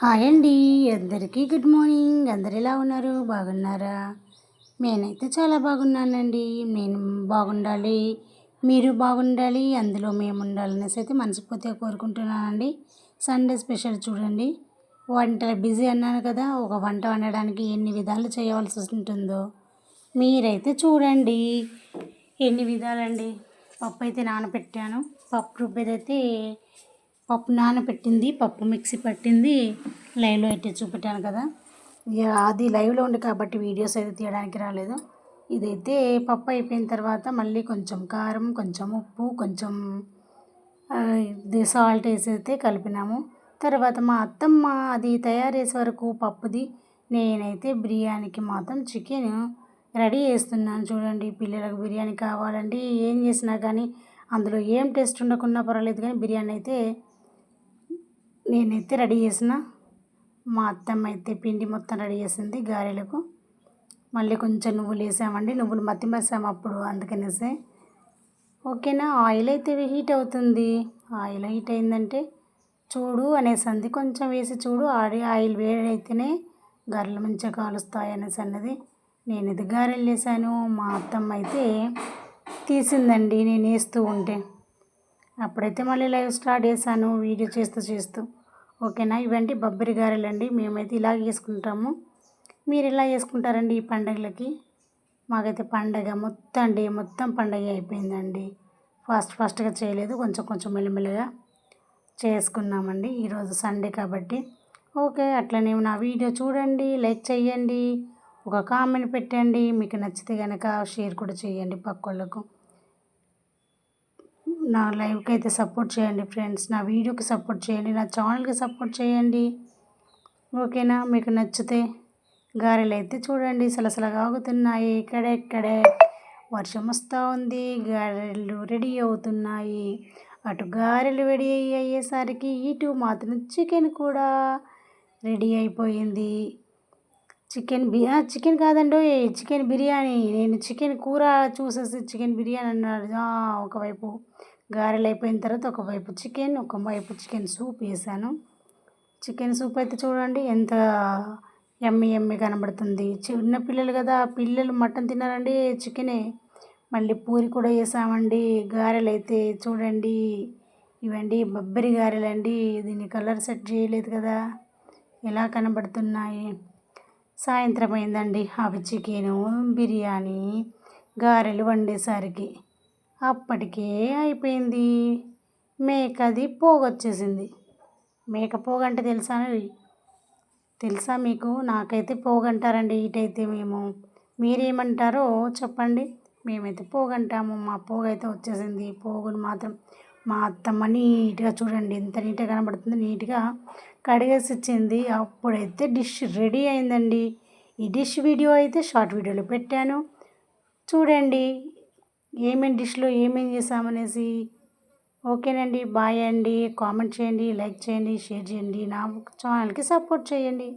Hi అండి. అందరికీ good morning. అందరు ఎలా ఉన్నారు? బాగున్నారా? నేనైతే చాలా బాగున్నానండి. నేను బాగుండాలి. మీరు బాగుండాలి. అందులో మేము ఉండాలనేసి అయితే మనస్ఫూర్తిగా కోరుకుంటున్నానండి. సండే స్పెషల్ చూడండి. వంటలు బిజీ అన్నాను కదా ఒక వంట వండడానికి ఎన్ని విధాలు చేయవలసి ఉంటుందో మీరైతే చూడండి. ఎన్ని విధాలండి? పప్పు అయితే నానబెట్టాను. పప్పు రుబ్బేదైతే పప్పు నానబెట్టింది పప్పు మిక్సీ పట్టింది లైవ్లో అయితే చూపెట్టాను కదా. ఇక అది లైవ్లో ఉంది కాబట్టి వీడియోస్ అయితే తీయడానికి రాలేదు. ఇదైతే పప్పు అయిపోయిన తర్వాత మళ్ళీ కొంచెం కారం కొంచెం ఉప్పు కొంచెం ఇది సాల్ట్ వేసి అయితే కలిపినాము. తర్వాత మా అత్తమ్మ అది తయారు చేసే వరకు పప్పుది నేనైతే బిర్యానీకి మాత్రం చికెన్ రెడీ చేస్తున్నాను. చూడండి పిల్లలకు బిర్యానీ కావాలండి ఏం చేసినా కానీ అందులో ఏం టేస్ట్ ఉండకున్నా పర్వాలేదు కానీ బిర్యానీ అయితే నేనైతే రెడీ చేసిన. మా అత్తమ్మ అయితే పిండి మొత్తం రెడీ చేసింది గారెలకు. మళ్ళీ కొంచెం నువ్వులు వేసామండి. నువ్వులు మతిమేసాము అప్పుడు అందుకనేసే. ఓకేనా? ఆయిల్ అయితే హీట్ అవుతుంది. ఆయిల్ హీట్ అయిందంటే చూడు అనేసి కొంచెం వేసి చూడు. ఆడి ఆయిల్ వేడైతేనే గారెలు మంచిగా కాలుస్తాయి అనేసి అన్నది. నేను ఇది గారెలు వేసాను. మా అత్తమ్మ అయితే తీసిందండి. నేను వేస్తూ ఉంటే. అప్పుడైతే మళ్ళీ లైవ్ స్టార్ట్ చేశాను వీడియో చేస్తూ చేస్తూ. ఓకేనా? ఇవండి బొబ్బరి గారెలండి. మేమైతే ఇలా చేసుకుంటాము. మీరు ఇలా చేసుకుంటారండి ఈ పండగలకి? మాకైతే పండగ మొత్తం అండి మొత్తం పండగ అయిపోయిందండి. ఫాస్ట్ ఫాస్ట్గా చేయలేదు కొంచెం కొంచెం మెల్లమెల్లగా చేసుకున్నామండి ఈరోజు సండే కాబట్టి. ఓకే అట్లనే నా వీడియో చూడండి లైక్ చేయండి ఒక కామెంట్ పెట్టండి. మీకు నచ్చితే కనుక షేర్ కూడా చేయండి పక్కోళ్ళకు. నా లైవ్కి అయితే సపోర్ట్ చేయండి ఫ్రెండ్స్. నా వీడియోకి సపోర్ట్ చేయండి. నా ఛానల్కి సపోర్ట్ చేయండి. ఓకేనా? మీకు నచ్చితే గారెలు అయితే చూడండి. సలసలగా ఆగుతున్నాయి. ఇక్కడెక్కడే వర్షం వస్తూ ఉంది. గారెలు రెడీ అవుతున్నాయి. అటు గారెలు రెడీ అయ్యేసరికి ఇటు మాత్రం చికెన్ కూడా రెడీ అయిపోయింది. చికెన్ బి చికెన్ కాదండి చికెన్ బిర్యానీ. నేను చికెన్ కూర చూసేసి చికెన్ బిర్యానీ అన్నాడు. ఒకవైపు గారెలు అయిపోయిన తర్వాత ఒకవైపు చికెన్ ఒకవైపు చికెన్ సూప్ వేసాను. చికెన్ సూప్ అయితే చూడండి ఎంత ఎమ్మి ఎమ్మి కనబడుతుంది. చిన్న పిల్లలు కదా పిల్లలు మటన్ తిన్నారండి చికెనే. మళ్ళీ పూరి కూడా వేసామండి. గారెలు అయితే చూడండి ఇవండి బొబ్బరి గారెలండి. దీన్ని కలర్ సెట్ చేయలేదు కదా ఎలా కనబడుతున్నాయి. సాయంత్రం అయిందండి అవి చికెను బిర్యానీ గారెలు వండేసరికి. అప్పటికే అయిపోయింది. మేకది పోగొచ్చేసింది. మేక పోగ అంటే తెలుసా తెలుసా మీకు? నాకైతే పోగంటారండి ఇటైతే మేము. మీరేమంటారో చెప్పండి. మేమైతే పోగంటాము. మా పోగ అయితే వచ్చేసింది. పోగును మాత్రం మా అత్తమ్మ నీట్గా చూడండి. ఎంత నీట్గా కనబడుతుంది నీట్గా కడిగేసి ఇచ్చింది. అప్పుడైతే డిష్ రెడీ అయిందండి. ఈ డిష్ వీడియో అయితే షార్ట్ వీడియోలో పెట్టాను. చూడండి. ఏమేమి డిష్లో ఏమేమి చేసామనేసి? ఓకేనండి బాయ్ అండి కామెంట్ చేయండి లైక్ చేయండి షేర్ చేయండి నా ఛానల్కి సపోర్ట్ చేయండి.